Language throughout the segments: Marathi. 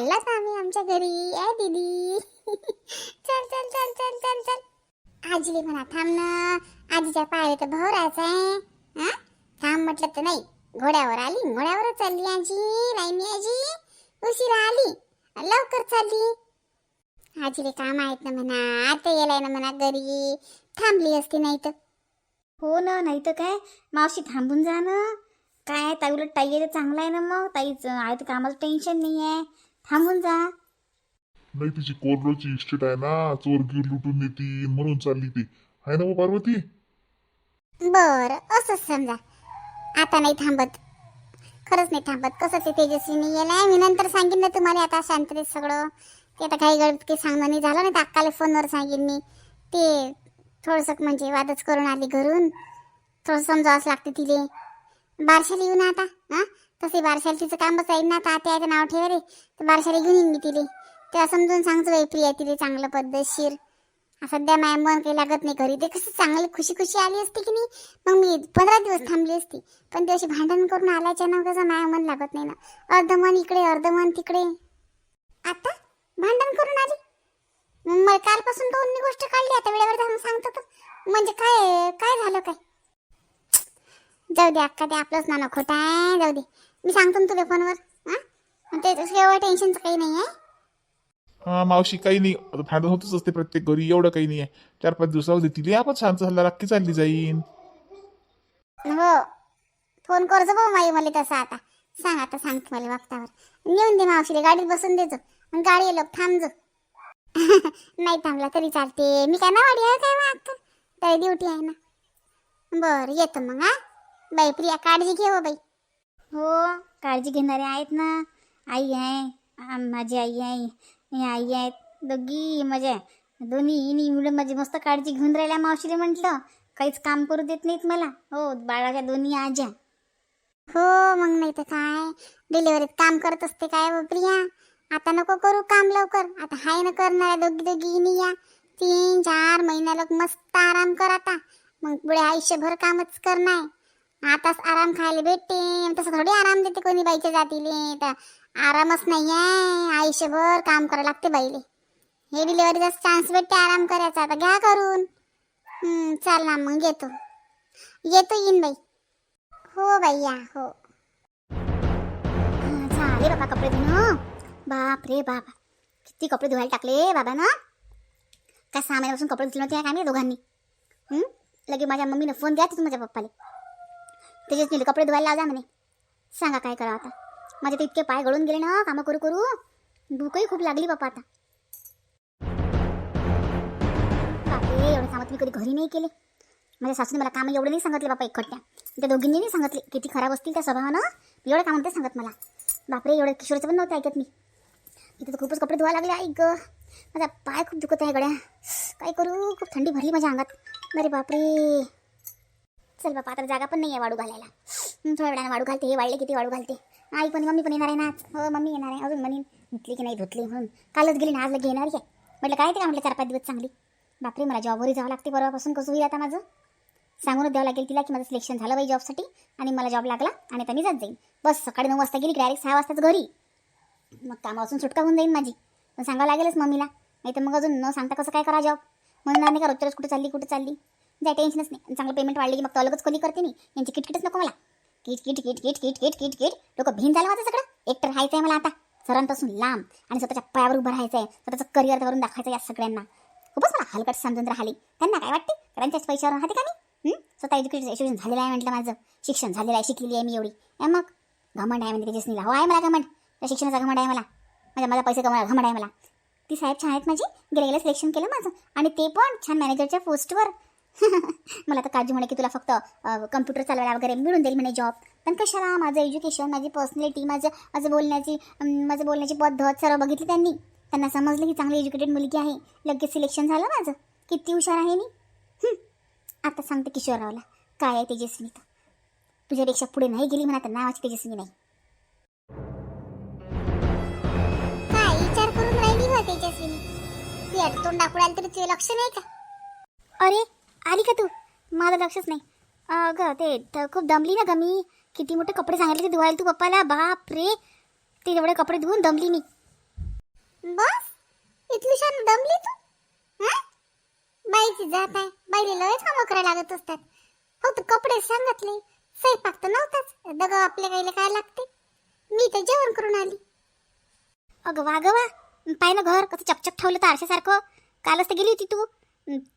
चाललाच आम्ही आमच्या घरी. ए दीदी. चल चल चल चल चल चल. आजीले म्हणा थांब ना. आजीच्या पायाला तर भाऊ आहे. हा? थांब म्हटलं तर नाही. घोड्यावर आली घोड्यावरच चालली आजी. नाही मी आजी. उशिरा आली. लवकर चालली. आजीले काम आहेत ना म्हणा. आता येलाय ना म्हणा घरी. थांबली असती नाही तर. हो ना नाही तर काय? मावशी थांबून जा ना. काय ताई उलट ताई आहे तर चांगलं आहे ना मग. ताईच आहे तर कामाचं टेन्शन नाही आहे थांबून जा. नाही तिची कोरलोची इस्टेट आहे ना चोर गिर लुटून नेती म्हणून चालली ती. आहे ना पार्वती? बर असंच समजा. आता नाही थांबत. खरंच नाही थांबत. कसं ते तेजस्वीने गेलाय मी नंतर सांगेन ना तुम्हाला आता शांततेत सगळं. ते आता काही गडबड काही सांगणं नाही झालं नाही तर अक्काला फोनवर सांगेन मी. ते थोडंसं म्हणजे वादच करून आली घरून. थोडं समजावंच लागते तिले. बारशाला येऊ ना आता हां? तसे बारशाल तिचं कामच आहे ना आता आहे नाव ठेवा रे. तर बारशाली घेऊन येईन मी तिले. तेव्हा समजून सांगतो बाई प्रिया तिले चांगलं पद्धतशीर. सध्या माय मन काही लागत नाही घरी. ते कसं चांगली खुशी खुशी आली असती की नाही? मग मी पंधरा दिवस थांबली असती. पण ते अशी भांडण करून आल्याच्या ना कसं माय मन लागत नाही ना. अर्ध मन इकडे अर्ध मन तिकडे. आता? भांडण करून आली? मग मला कालपासून दोन्ही गोष्ट काढली आता वेळेवर सांगतो तर. म्हणजे काय काय झालं काय? जाऊ दे अक्का ते आपलंच नाणं खोटं आहे. जाऊ दे. मी सांगतो ना तुला फोनवर. हां? ते एवढं टेन्शनचं काही नाही आहे. हा मावशी काही नाही. आता भांडण होतच असते प्रत्येक घरी. एवढं काही नाही आहे. चार पाच दिवसावर तिला. आपण शांत झाला नक्की चालली जाईन. हो. फोन करजो भाऊ माई मला तसं आता. सांग आता सांगते मला वक्तावर नेऊन दे मावशीला. गाडीत बसून देजो. आणि गाडी लोक थांबजो. नाही थांबला तरी चालते. मी काय ना वाडी आहे काय मग आता तरी ड्युटी आहे ना. बरं येतो मग हा. बाई प्रिया काळजी घे हो बाई. हो काळजी घेणारे आहेत ना. आई आहे माझी आई आहे आई आहेत. दोघी मजा दोन्ही इनी मुलं माझी मस्त काळजी घेऊन राहिल्या मावशीने म्हटलं. काहीच काम करू देत नाहीत मला. हो बाळाच्या दोन्ही आज्या. हो मग नाही तर काय? डिलिव्हरीत काम करत असते काय प्रिया? आता नको करू काम लवकर. आता हाय ना करणार दोघी दोघी या. तीन चार महिना लोक मस्त आराम कर आता मग पुढे आयुष्यभर कामच करणार. आताच आराम खायला भेटते तसं थोडी आराम देते कोणी बाईच्या जातीले. तर आरामच नाही आहे आयुष्यभर काम करावं लागते बाईले. हे डिलिव्हरीचा चान्स भेटते आराम करायचा. आता घ्या करून. चाल ना मग येतो येतो येईन बाई. हो बाई या हो. झाले बाबा कपडे धुणं. बाप रे किती कपडे धुवायला टाकले बाबा ना? काय सहा महिन्यापासून कपडे धुतले नव्हते काय मी दोघांनी? लगे माझ्या मम्मीनं फोन द्या तिथून माझ्या पप्पाला. त्याच्याच नेले कपडे धुवायला लावा म्हणे. सांगा काय करावं आता. माझे तर इतके पाय गळून गेले ना कामं करू करू. भूकही खूप लागली बापा आता. बापरे एवढं कामं मी कधी घरी नाही केले. माझ्या सासूने मला कामं एवढं नाही सांगितले बापा एकखट्ट्या त्या दोघींनी नाही सांगितले. किती खराब असतील त्या स्वभावानं. एवढं काम ते सांगत मला. बापरे एवढं किशोरचं पण नव्हतं ऐकत मी. इथे तर खूपच कपडे धुवा लागले ऐक माझा पाय खूप दुखत आहे गड्या. काय करू? खूप थंडी भरली माझ्या अंगात. अरे बापरे. चल बापा आता जागा पण नाही आहे वाळू घालायला थोड्या वेळाने वाळू घालते हे वाढले किती वाळू घालते. आई पण मम्मी पण येणार आहे ना आज. हो मम्मी येणार आहे. अजून म्हणेन धुतली की नाही धुतली म्हणून. कालच गेली ना आज लगे येणार आहे. म्हटलं काय ते का म्हटलं चार पाच दिवस चांगली. बापरे मला जॉबवरही जावं लागते परवापासून कसं होईल आता माझं? सांगूनच द्यावं लागेल तिला की माझं सिलेक्शन झालं बाई जॉबसाठी आणि मला जॉब लागला आणि आता मी जात जाईन. बस सकाळी नऊ वाजता गेली डायरेक्ट सहा वाजताच घरी. मग कामापासून सुटका होऊन जाईल माझी. पण सांगावं लागेलच मम्मीला. नाही तर मग अजून न सांगता कसं काय करा जॉब म्हणून नाही का रोजच्या रोज कुठं चालली कुठं चालली? जाय टेन्शनच नाही. चांगलं पेमेंट वाढली की मग तो अलगच कोणी करते मी? यांची किटकिटच नको मला. किट किट किट किट किट किट किट किट. लोक भीन झालं माझं सगळं. एकटं राहायचं आहे मला आता. सरांपासून लांब. आणि स्वतःच्या पायावर उभं राहायचं आहे स्वतःचं करिअर करून दाखवायचं आहे या सगळ्यांना. खूपच मला हलकट समजून राहिली. त्यांना काय वाटते? त्यांच्याच पैशावर राहते का मी? स्वतः एज्युकेशन एज्युकेशन झालेलं आहे म्हटलं माझं. शिक्षण झालेलं आहे शिकलेली आहे मी एवढी. मग? घमंड आहे म्हणजे तेजस्नीला हो आहे मला घमंड. त्या शिक्षणाचा घमंड आहे मला. माझ्या माझा पैसे कमवायला घमंड आहे मला. ती साहेब छान आहेत माझी. गेल्या गेल्या सिलेक्शन केलं माझं. आणि ते पण छान मॅनेजरच्या पोस्टवर मला तर काळजी म्हणे की तुला फक्त कम्प्युटर चालवायला वगैरे मिळून जाईल म्हणे जॉब पण कशाला माझं एज्युकेशन माझी पर्सनॅलिटी माझं माझं बोलण्याची माझं बोलण्याची पद्धत सर्व बघितली त्यांनी. त्यांना समजलं की चांगली एज्युकेटेड मुलगी आहे. लगेच सिलेक्शन झालं माझं. किती हुशार आहे मी. आता सांगते किशोररावला. काय आहे तेजस्वी तर. तुझ्यापेक्षा पुढे नाही गेली म्हणा तर नावाची तेजस्वी नाही. काय विचार करून राहिली हो तेजस्विनी. ती तोंड दाखवायला तरी तुझे लक्ष नाही का? अरे आली का तू? माझं लक्षच नाही. अगं ते खूप दमली ना ग मी. किती मोठे कपडे सांगितले ते धुवायला तू पप्पाला. बाप रे. ते एवढे कपडे धुवून दमली मी. बस? इथली छान दमली तू? बाईची जात आहे. बाईले लयच कामं करायला लागत असतात. फक्त कपडे सांगितले. स्वयंपाक तर नव्हताच. दग आपल्या गाईला काय लागते? मी तर जेवण करून आली. अगं वा गं वा. पाय ना घर. कसं चपचप ठेवलं तर आरशासारखं. कालच तर गेली होती तू.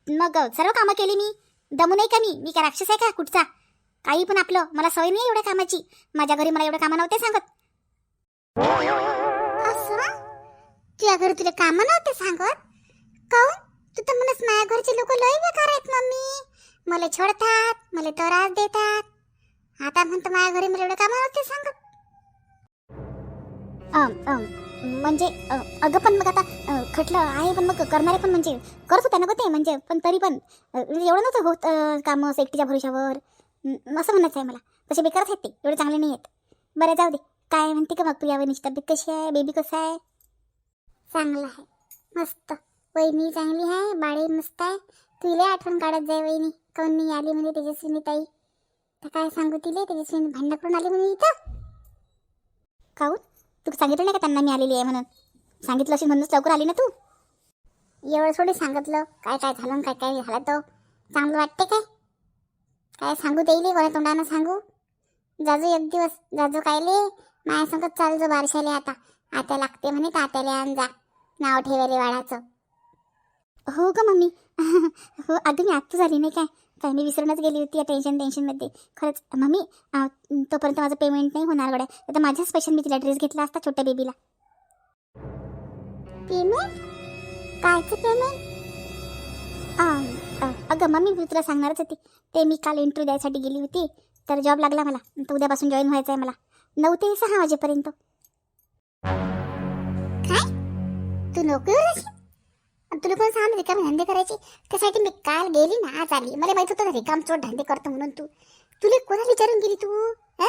मग सर्व कामं केली मी. दमू नाही का मी? मी काय राक्षस आहे का? कुठचा? काही पण आपलं. मला सवय नाही एवढ्या कामाची. माझ्या घरी मला एवढं कामं नव्हते सांगत. असं? तुझ्या घरी तुला काम नव्हते सांगत? काऊन? तू तर म्हणस माझ्या घरचे लोक लय बेकार आहेत मम्मी. मला छोडतात मला त्रास देतात. आता म्हणतो माझ्या घरी मला एवढं काम नव्हते सांगत. अं, अं, म्हणजे अगं पण मग आता खटलं आहे पण मग करणारे पण म्हणजे करत होत्या ना गं ते म्हणजे पण तरी पण अं, एवढं नव्हतं होत कामं असं एकटीच्या भरोशावर असं म्हणायचं आहे मला. तसे बेकारच आहेत ते एवढे चांगले नाही आहेत. बरं जाऊ दे. काय म्हणते का मग प्रिया वहिनीची तब्येत कशी आहे? बेबी कसं आहे? चांगलं आहे. मस्त. वहिनी चांगली आहे बाळे मस्त आहे. तुला आठवण काढत जाय वहिनी. काऊन नाही आली म्हणजे तेजस्विनी ताई. तर काय सांगू तिले? तेजस्विनी भांडण करून आली म्हणे इथं. काहून तू सांगितलं नाही का त्यांना मी आलेली आहे म्हणून? सांगितलं असेल म्हणूनच लवकर आली ना तू? एवढं थोडी सांगितलं. काय काय झालं काय काय झालं तो? चांगलं वाटते काय? काय सांगू देईल कोणा तोंडानं सांगू? जाजू एक दिवस जाजू कायले? माया चाल जो बारशाले आता. आता लागते म्हणे तात्याले आण जा. नाव ठेवायले वाढाचं हो का मम्मी. हो अगं मी आत्ता झाली नाही काय? काय मी विसरूनच गेली होती या टेन्शन टेन्शनमध्ये खरंच मम्मी तोपर्यंत माझं पेमेंट नाही होणार गड्या. आता माझ्या स्पेशल मी तिला ड्रेस घेतला असता छोट्या बेबीला पेमेंट कायचं पेमेंट अगं मम्मी मी तुला सांगणारच होती. ते मी काल इंटरव्ह्यू द्यायसाठी गेली होती. तर जॉब लागला मला. तर उद्यापासून जॉईन व्हायचं आहे मला. नऊ ते सहा वाजेपर्यंत. काय? तू नोकरीवर तुला कोण सांग रिकामे धंदे करायचे. त्यासाठी मी काल गेली ना आज आली. मला माहीत होतं ना रिकाम चोट धंदे करतो म्हणून तू. तुला कोणाला विचारून गेली तू हा?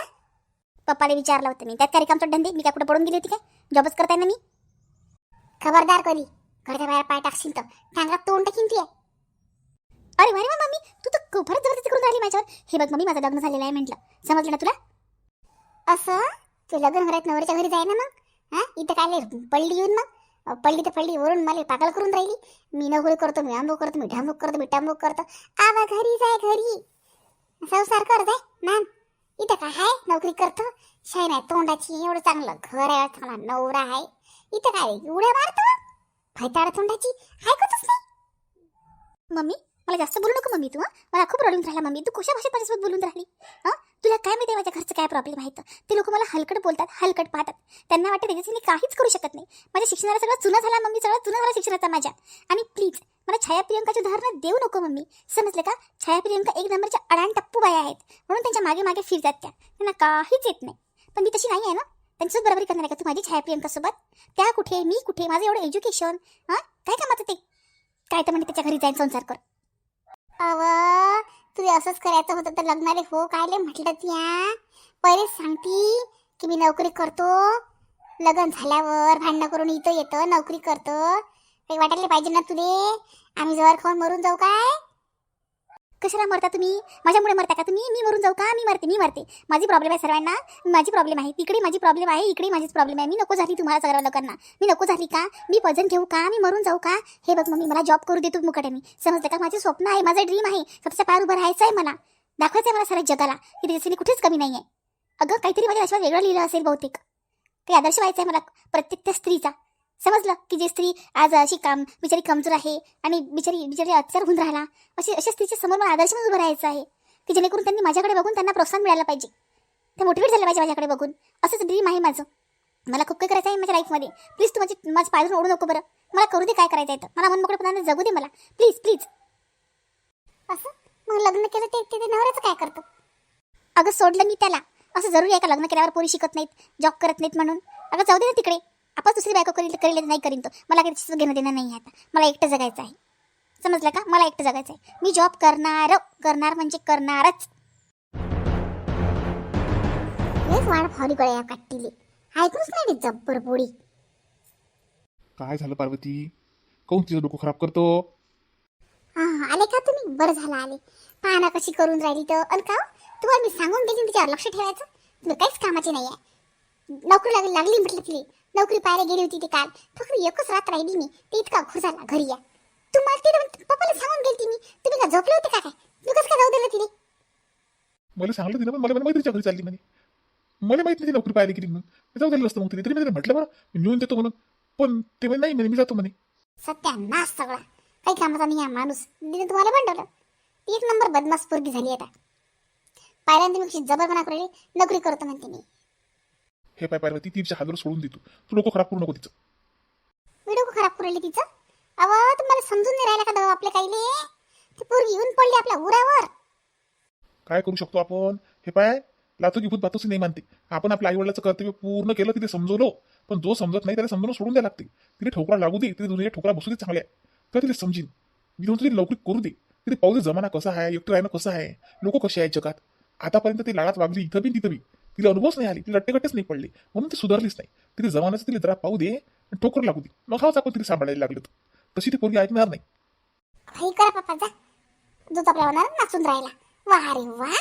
पप्पाला विचारलं होतं मी. त्यात काय रिकामचोट धंदे? मी काय कुठे पडून गेली होती काय? जॉबच करताय ना मी? खबरदार करी घरच्या बाहेर पाय टाकशील तर. टांगरात तोंड टाकीन ती अरे वारे वा मम्मी. तू तर खूपच जबरदस्ती करून राहिली माझ्यावर. हे बघ मम्मी माझं लग्न झालेलं आहे म्हटलं. समजलं ना तुला? असं? तू लग्न घरात नवऱ्याच्या घरी जाय ना मग? हा? इथं काय पडली येऊन मग? पडली तर पडली वरून मला पागल करून राहिली. मी नोकरी करतो मी आंबो करतो मी ढांबूक करतो मी टांबूक करतो. आवा घरी जाय घरी. संसार कर जाय मॅम इथं काय आहे नोकरी करतो. शाय नाही तोंडाची एवढं चांगलं घर आहे चांगला नवरा आहे. इथं काय उड्या मारतो? फैताड तोंडाची? ऐकतच नाही. मम्मी मला जास्त बोलू नको मम्मी तू मला खूप रडून राहिला मम्मी. तू कशा भाषेत माझ्यासोबत बोलून राहिली? हां? तुला काय माहिती माझ्या घरचं काय प्रॉब्लेम आहे तर ते लोक मला हलकट बोलतात हलकट पाहतात. त्यांना वाटतं त्याच्यासाठी मी काहीच करू शकत नाही. माझ्या शिक्षणाला सगळं चुना झाला मम्मी सगळं चुना झाला शिक्षणाचा माझ्या. आणि प्लीज मला छाया प्रियंकाची उदाहरणं देऊ नको मम्मी. समजलं का? छाया प्रियंका एक नंबरच्या अडाण टप्पू बाया आहेत. म्हणून त्यांच्या मागे मागे फिरतात त्या. त्यांना काहीच येत नाही. पण मी तशी नाही आहे ना? त्यांच्यासोबत बरोबरी करणार आहे का तू माझी छाया प्रियंकासोबत त्या कुठे मी कुठे? माझं एवढं एज्युकेशन हां? काय कामाचं ते? काय तर म्हणते त्याच्या घरी जाईन संसार कर. अवा तुला असंच करायचं होतं तर लग्नाले हो कायले म्हटलं त्या? पहिलेच सांगती की मी नोकरी करतो लग्न झाल्यावर भांडणं करून इथं येतं नोकरी करतो. काही वाटायला पाहिजे ना तुले? आम्ही जवळ खाऊन मरून जाऊ काय? कशाला मरता तुम्ही? माझ्यामुळे मरता का तुम्ही? मी मरून जाऊ का? मी मरते मी मरते. माझी प्रॉब्लेम आहे सर्वांना. माझी प्रॉब्लेम आहे. तिकडे माझी प्रॉब्लेम आहे इकडे माझीच प्रॉब्लेम आहे. मी नको झाली तुम्हाला सगळ्या लोकांना. मी नको झाली का? मी वजन घेऊ का? मी मरून जाऊ का? हे बघ मम्मी मला जॉब करू देतो मुकडे मी. समजलं का? माझे स्वप्न आहे माझं ड्रीम आहे. सबसे पार उभं राहायचं आहे मला. दाखवायचं आहे मला साऱ्या जगाला. की त्याच्यासाठी कुठेच कमी नाही आहे अगं काहीतरी माझ्या आयुष्यात वेगळं लिहिलं असेल बहुतेक. काही आदर्श व्हायचं आहे मला प्रत्येक त्या स्त्रीचा. समजलं की जे स्त्री आज अशी काम बिचारी कमजोर आहे आणि बिचारी बिचारी अत्याचार होऊन राहिला अशी अशा स्त्रीच्या समोर मला आदर्श म्हणून उभं राहायचं आहे की जेणेकरून त्यांनी माझ्याकडे बघून त्यांना प्रोत्साहन मिळालं पाहिजे. ते मोटिवेट झालं पाहिजे माझ्याकडे बघून. असंच ड्रीम आहे माझं. मला खूप काही करायचं आहे माझ्या लाईफमध्ये प्लीज तू माझी माझं पायरून ओढू नको बरं. मला करू दे काय करायचं आहे तर. मला मनमोकळेपणाने जगू दे मला. प्लीज प्लीज असं? मग लग्न केलं ते ते नवऱ्याचं काय करतो? अगं सोडलं मी त्याला. असं जरुरी आहे का लग्न केल्यावर पोरी शिकत नाहीत जॉब करत नाहीत म्हणून? अगं जाऊ दे ना तिकडे. आपण दुसरी बायको करील करेल नाही करीन तो मला काही घेणं देणं नाही आहे आता. मला एकटं जगायचं आहे. समजलं का? मला एकटं जगायचं आहे. मी जॉब करणार करणार म्हणजे करणारच. हेच वाढ फावली गळ्या काट्टीले ऐकूच नाही जब्बर पोळी काय झालं पार्वती? काऊन तिचं डोकं खराब करतो? हा आले का तुम्ही? बरं झालं आले. पाहना कशी करून राहिली तर. अन का हो? तुम्हाला मी सांगून गेली तिच्यावर लक्ष ठेवायचं. तुम्ही काहीच कामाची नाही आहे. नोकरी लागली लागली म्हटलं तिला. नोकरी पाहायला गेली होती ती काल. फक्त एकच रात राहिली मी. ते इतका खुश झाला घरी या. तुम्हाला तिथे पप्पाला सांगून गेली मी. तुम्ही का झोपले होते का काय? मी कसं काय जाऊ दिलं तिने मला सांगलं तिनं पण. मला मैत्रीच्या घरी चालली म्हणे. मला माहीत नाही ती नोकरी पाहायला गेली म्हणून. मी जाऊ दिलं असतं मग तिने तरी मी तिला म्हटलं बरं मी नेऊन देतो म्हणून. पण ते म्हणे नाही म्हणे मी जातो म्हणे. सत्यानाश सगळा. काही कामाचा नाही हा माणूस. तिने तुम्हाला भांडवलं. ती एक नंबर बदमाश पोरगी झाली आता. पहिल्यांदा मी जबरपणा करेल नोकरी करतो म्हणते मी. हे पाय पार्वती तिच्या हातवर सोडून देतो. तू लोक खराब करू नको तिचं. व्हिडिओ खराब करेल तिचं? अव तुम्हाला समजून नाही राहिला का दवा आपल्या काहीले ती पोरगी येऊन पडली आपल्या उरावर. काय करू शकतो आपण? हे पाय लातो की भूत बातोसी नाही मानते. आपण आपल्या आईवडिलाचं कर्तव्य पूर्ण केलं तिथे समजवलं. पण जो समजत नाही त्याला समजून सोडून द्या लागते. तिथे ठोकरा लागू दे तिथे दुनिया ठोकरा बसू दे चांगल्या. तर तिथे समजीन. मी म्हणतो तिथे नोकरी करू दे. तिथे पाहू दे जमाना कसा आहे एकटं राहणं कसं आहे? लोक कसे आहेत जगात? आतापर्यंत ती लाडात वागली इथं बी तिथं बी. तिला अनुभवच नाही आली तिला रट्टेगट्टेच नाही पडली. म्हणून ती सुधारलीच नाही. तिथे जमान्याचं तिला जरा पाहू दे आणि ठोकर लागू दे. मग हाच आपण तिला सांभाळायला लागलो तर तशी ती पोरगी ऐकणार नाही. काही करा पप्पा जा. जो आपल्या होणार नाचून राहिला वा रे वा.